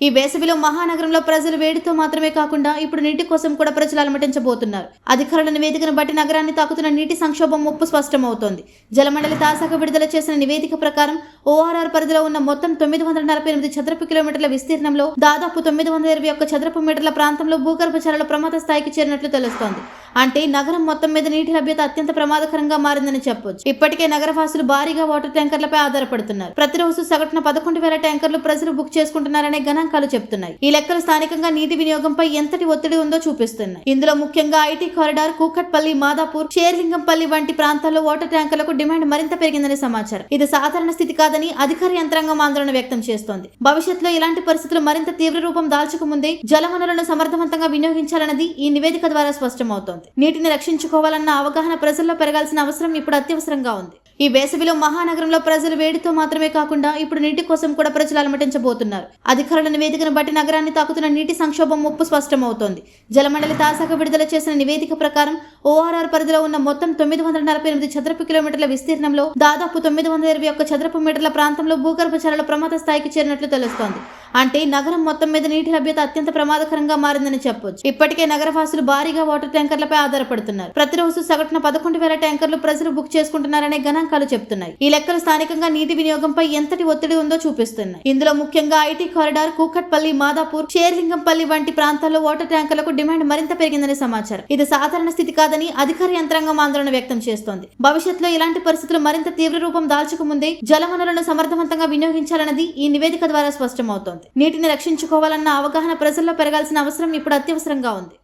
ఈ వేసవిలో మహానగరంలో ప్రజలు వేడితో మాత్రమే కాకుండా ఇప్పుడు నీటి కోసం కూడా ప్రజలు అలమటించబోతున్నారు. అధికారుల నివేదికను బట్టి నగరాన్ని తాకుతున్న నీటి సంక్షోభం ముప్పు స్పష్టమవుతోంది. జలమండలి తాజాగా విడుదల చేసిన నివేదిక ప్రకారం ఓఆర్ఆర్ పరిధిలో ఉన్న మొత్తం తొమ్మిది వందల నలభై ఎనిమిది చదరపు కిలోమీటర్ల విస్తీర్ణంలో దాదాపు తొమ్మిది వందల ఇరవై ఒక్క చదరపు మీటర్ల ప్రాంతంలో భూగర్భ జలాలు ప్రమాద స్థాయికి చేరినట్లు తెలుస్తోంది. అంటే నగరం మొత్తం మీద నీటి లభ్యత అత్యంత ప్రమాదకరంగా మారిందని చెప్పొచ్చు. ఇప్పటికే నగరవాసులు భారీగా వాటర్ ట్యాంకర్లపై ఆధారపడుతున్నారు. ప్రతిరోజు సగటున పదకొండు వేల ట్యాంకర్లు ప్రజలు బుక్ చేసుకుంటున్నారనే గణాంకాలు చెప్తున్నాయి. ఈ లెక్కలు స్థానికంగా నీటి వినియోగంపై ఎంతటి ఒత్తిడి ఉందో చూపిస్తున్నాయి. ఇందులో ముఖ్యంగా ఐటీ కారిడార్ కూకట్పల్లి మాదాపూర్ షేర్లింగంపల్లి వంటి ప్రాంతాల్లో వాటర్ ట్యాంకర్లకు డిమాండ్ మరింత పెరిగిందని సమాచారం. ఇది సాధారణ స్థితి కాదని అధికార యంత్రాంగం ఆందోళన వ్యక్తం చేస్తోంది. భవిష్యత్తులో ఇలాంటి పరిస్థితులు మరింత తీవ్ర రూపం దాల్చకముందే జలవనరులను సమర్థవంతంగా వినియోగించాలన్నది ఈ నివేదిక ద్వారా స్పష్టమవుతోంది. నీటిని రక్షించుకోవాలన్న అవగాహన ప్రజల్లో పెరగాల్సిన అవసరం ఇప్పుడు అత్యవసరంగా ఉంది. ఈ వేసవిలో మహానగరంలో ప్రజలు వేడితో మాత్రమే కాకుండా ఇప్పుడు నీటి కోసం కూడా ప్రజలు అలమటించబోతున్నారు. అధికారుల నివేదికను బట్టి నగరాన్ని తాకుతున్న నీటి సంక్షోభం ముప్పు స్పష్టమవుతోంది. జలమండలి తాజాగా విడుదల చేసిన నివేదిక ప్రకారం ఓఆర్ఆర్ పరిధిలో ఉన్న మొత్తం తొమ్మిది వందల నలభై ఎనిమిది చదరపు కిలోమీటర్ల విస్తీర్ణంలో దాదాపు తొమ్మిది వందల ఇరవై ఒక్క చదరపు మీటర్ల ప్రాంతంలో భూగర్భ జలాలు ప్రమాద స్థాయికి చేరినట్లు తెలుస్తోంది. అంటే నగరం మొత్తం మీద నీటి లభ్యత అత్యంత ప్రమాదకరంగా మారిందని చెప్పొచ్చు. ఇప్పటికే నగరవాసులు భారీగా వాటర్ ట్యాంకర్లపై ఆధారపడుతున్నారు. ప్రతిరోజు సగటున పదకొండు వేల ట్యాంకర్లు ప్రజలు బుక్ చేసుకుంటున్నారనే గణాంకాలు చెప్తున్నాయి. ఈ లెక్కలు స్థానికంగా నీటి వినియోగంపై ఎంతటి ఒత్తిడి ఉందో చూపిస్తున్నాయి. ఇందులో ముఖ్యంగా ఐటీ కారిడార్ కూకట్పల్లి మాదాపూర్ షేర్లింగంపల్లి వంటి ప్రాంతాల్లో వాటర్ ట్యాంకర్లకు డిమాండ్ మరింత పెరిగిందని సమాచారం. ఇది సాధారణ స్థితి కాదని అధికార యంత్రాంగం ఆందోళన వ్యక్తం చేస్తోంది. భవిష్యత్తులో ఇలాంటి పరిస్థితులు మరింత తీవ్ర రూపం దాల్చకముందే జలవనరులను సమర్థవంతంగా వినియోగించాలన్నది ఈ నివేదిక ద్వారా స్పష్టమవుతోంది. నీటిని రక్షించుకోవాలన్న అవగాహన ప్రజల్లో పెరగాల్సిన అవసరం ఇప్పుడు అత్యవసరంగా ఉంది.